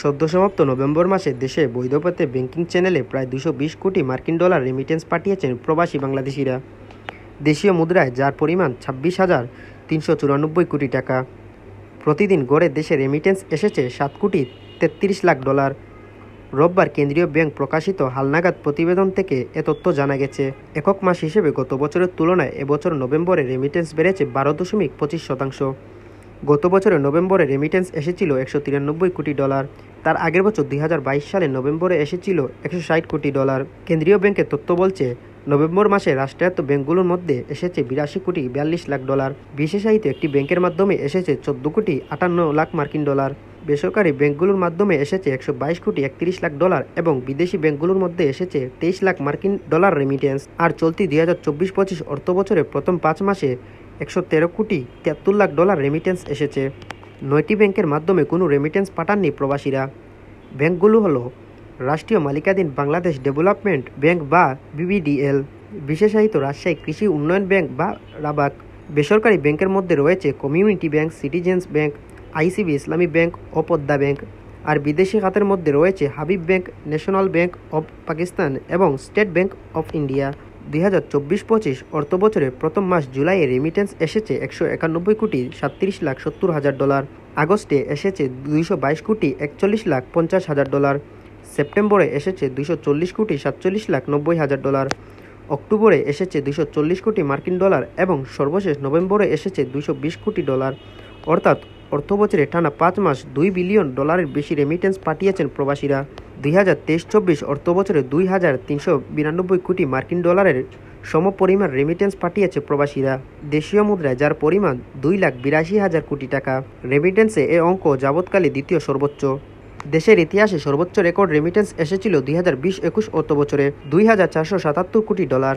সদ্য সমাপ্ত নভেম্বর মাসে দেশে বৈধ পথে ব্যাংকিং চ্যানেলে প্রায় দুশো কোটি মার্কিন ডলার রেমিটেন্স পাঠিয়েছেন প্রবাসী বাংলাদেশিরা। দেশীয় মুদ্রায় যার পরিমাণ ছাব্বিশ হাজার তিনশো চুরানব্বই কোটি টাকা। প্রতিদিন গড়ে দেশে রেমিটেন্স এসেছে সাত কোটি তেত্রিশ লাখ ডলার। রোববার কেন্দ্রীয় ব্যাংক প্রকাশিত হালনাগাদ প্রতিবেদন থেকে এ তথ্য জানা গেছে। একক মাস হিসেবে গত বছরের তুলনায় এবছর নভেম্বরে রেমিটেন্স বেড়েছে বারো দশমিক পঁচিশ শতাংশ। গত বছরের নভেম্বরে রেমিটেন্স এসেছিল একশো তিরানব্বই কোটি ডলার। তার আগের বছর দুই হাজার বাইশ সালে নভেম্বরে এসেছিল একশো ষাট কোটি ডলার। কেন্দ্রীয় ব্যাংকের তথ্য বলছে, নভেম্বর মাসে রাষ্ট্রায়ত্ত ব্যাংকগুলোর মধ্যে এসেছে বিরাশি কোটি বিয়াল্লিশ লাখ ডলার। বিশেষায়িত একটি ব্যাংকের মাধ্যমে এসেছে চোদ্দ কোটি আটান্ন লাখ মার্কিন ডলার। বেসরকারি ব্যাংকগুলোর মাধ্যমে এসেছে একশো বাইশ কোটি একত্রিশ লাখ ডলার এবং বিদেশি ব্যাংকগুলোর মধ্যে এসেছে তেইশ লাখ মার্কিন ডলার রেমিটেন্স আর চলতি দুই হাজার চব্বিশ পঁচিশ অর্থ বছরের প্রথম পাঁচ মাসে একশো তেরো কোটি তিয়াত্তর লাখ ডলার রেমিটেন্স এসেছে। নয়টি ব্যাংকের মাধ্যমে কোনো রেমিটেন্স পাঠাননি প্রবাসীরা। ব্যাংকগুলো হলো রাষ্ট্রীয় মালিকাধীন বাংলাদেশ ডেভেলপমেন্ট ব্যাংক বা বিবিডিএল, বিশেষায়িত রাজশাহী কৃষি উন্নয়ন ব্যাংক বা রাবাক। বেসরকারি ব্যাংকের মধ্যে রয়েছে community bank, citizens bank ICB, Islami bank ও পদ্মা ব্যাংক আর বিদেশি খাতের মধ্যে রয়েছে Habib bank, national bank of Pakistan এবং স্টেট ব্যাংক অফ ইন্ডিয়া। দুই হাজার চব্বিশ পঁচিশ অর্থ বছরের প্রথম মাস জুলাইয়ে রেমিটেন্স এসেছে একশো একানব্বই কোটি সাতত্রিশ লাখ সত্তর হাজার ডলার। আগস্টে এসেছে দুইশো বাইশ কোটি একচল্লিশ লাখ পঞ্চাশ হাজার ডলার। সেপ্টেম্বরে এসেছে দুইশো চল্লিশ কোটি সাতচল্লিশ লাখ নব্বই হাজার ডলার। অক্টোবরে এসেছে দুইশো চল্লিশ কোটি মার্কিন ডলার এবং সর্বশেষ নভেম্বরে এসেছে দুইশো বিশ কোটি ডলার। অর্থাৎ অর্থ বছরে টানা পাঁচ মাস দুই বিলিয়ন ডলারের বেশি রেমিটেন্স পাঠিয়েছেন প্রবাসীরা। দুই হাজার তেইশ চব্বিশ অর্থ বছরে দুই হাজার তিনশো বিরানব্বই কোটি মার্কিন ডলারের সমপরিমাণ রেমিটেন্স পাঠিয়েছে প্রবাসীরা। দেশীয় মুদ্রায় যার পরিমাণ দুই লাখ বিরাশি হাজার কোটি টাকা। রেমিটেন্সে এ অঙ্ক যাবৎকালে দ্বিতীয় সর্বোচ্চ। দেশের ইতিহাসে সর্বোচ্চ রেকর্ড রেমিটেন্স এসেছিল দুই হাজার বিশ একুশ অর্থ বছরে দুই হাজার চারশো সাতাত্তর কোটি ডলার।